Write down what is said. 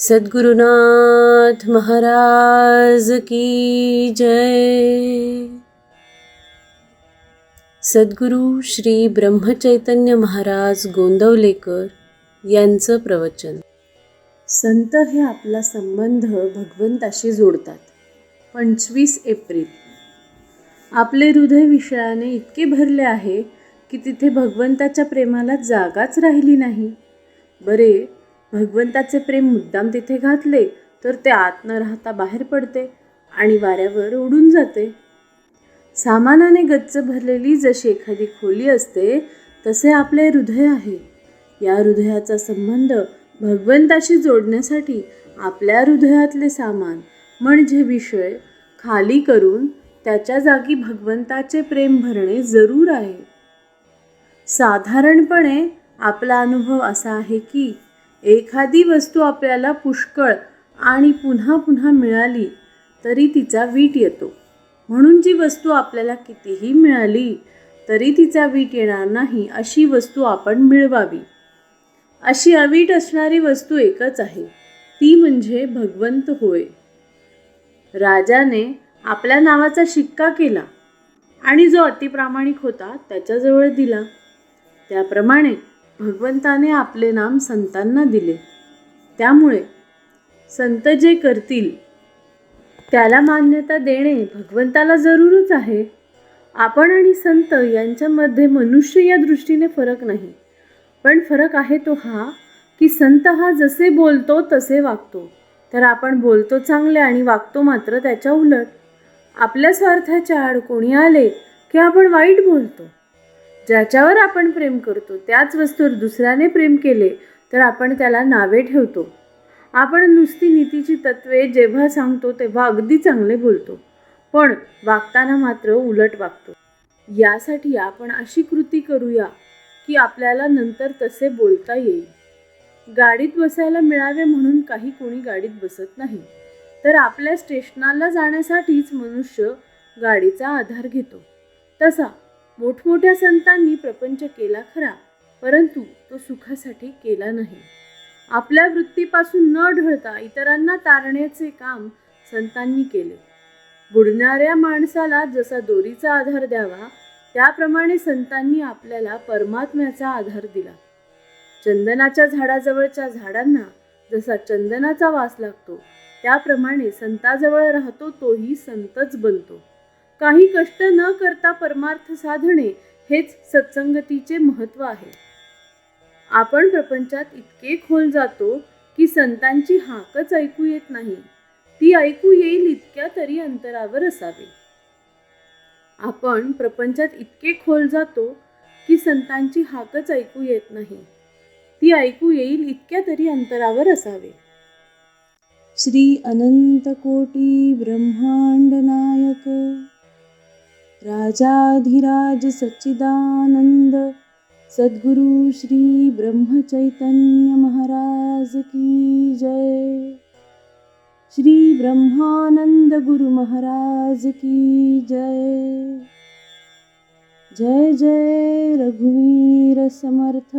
सद्गुरुनाथ महाराज की जय। सद्गुरू श्री ब्रह्मचैतन्य महाराज गोंदवलेकर यांचं प्रवचन. संत हे आपला संबंध भगवंताशी जोडतात. पंचवीस एप्रिल. आपले हृदय विषयाने इतके भरले आहे की तिथे भगवंताच्या प्रेमाला जागाच राहिली नाही. बरे भगवंताचे प्रेम मुद्दाम तिथे घातले तर ते आत न राहता बाहेर पडते आणि वाऱ्यावर उडून जाते. सामानाने गच्च भरलेली जशी एखादी खोली असते तसे आपले हृदय आहे. या हृदयाचा संबंध भगवंताशी जोडण्यासाठी आपल्या हृदयातले सामान म्हणजे विषय खाली करून त्याच्या जागी भगवंताचे प्रेम भरणे जरूर आहे. साधारणपणे आपला अनुभव असा आहे की एखादी वस्तू आपल्याला पुष्कळ आणि पुन्हा पुन्हा मिळाली तरी तिचा वीट येतो. म्हणून जी वस्तू आपल्याला कितीही मिळाली तरी तिचा वीट येणार नाही अशी वस्तू आपण मिळवावी. अशी अवीट असणारी वस्तू एकच आहे ती म्हणजे भगवंत होय. राजाने आपल्या नावाचा शिक्का केला आणि जो अतिप्रामाणिक होता त्याच्याजवळ दिला. त्याप्रमाणे भगवंताने आपले नाम संतांना दिले. त्यामुळे संत जे करतील त्याला मान्यता देणे भगवंताला जरूरच आहे. आपण आणि संत यांच्यामध्ये मनुष्य या दृष्टीने फरक नाही. पण फरक आहे तो हा की संत हा जसे बोलतो तसे वागतो. तर आपण बोलतो चांगले आणि वागतो मात्र त्याच्या उलट. आपल्या स्वार्थाच्या आड कोणी आले की आपण वाईट बोलतो? ज्याच्यावर आपण प्रेम करतो त्याच वस्तूवर दुसऱ्याने प्रेम केले तर आपण त्याला नावे ठेवतो. आपण नुसती नीतीची तत्वे जेव्हा सांगतो तेव्हा अगदी चांगले बोलतो. पण वागताना मात्र उलट वागतो. यासाठी आपण अशी कृती करूया की आपल्याला नंतर तसे बोलता येईल. गाडीत बसायला मिळावे म्हणून काही कोणी गाडीत बसत नाही. तर आपल्या स्टेशनाला जाण्यासाठीच मनुष्य गाडीचा आधार घेतो. तसा मोठमोठ्या संतांनी प्रपंच केला खरा परंतु तो सुखासाठी केला नाही. आपल्या वृत्तीपासून न ढळता इतरांना तारण्याचे काम संतांनी केले. बुडणाऱ्या माणसाला जसा दोरीचा आधार द्यावा त्याप्रमाणे संतांनी आपल्याला परमात्म्याचा आधार दिला. चंदनाच्या झाडाजवळच्या झाडांना जसा चंदनाचा वास लागतो त्याप्रमाणे संताजवळ राहतो तोही संतच बनतो. काही कष्ट न करता परमार्थ साधणे हेच सत्संगतीचे महत्त्व आहे. आपण प्रपंचात इतके खोल जातो की संतांची हाकच ऐकू येत नाही. ती ऐकू येईल इतक्या तरी अंतरावर असावे. आपण प्रपंचात इतके खोल जातो की संतांची हाकच ऐकू येत नाही. ती ऐकू येईल इतक्या तरी अंतरावर असावे. श्री अनंत कोटी ब्रह्मांड नायक राजाधिराज सच्चिदानंद सद्गुरु श्री ब्रह्मचैतन्य महाराज की जय। श्री ब्रह्मानंद गुरु महाराज की जय। जय जय रघुवीर समर्थ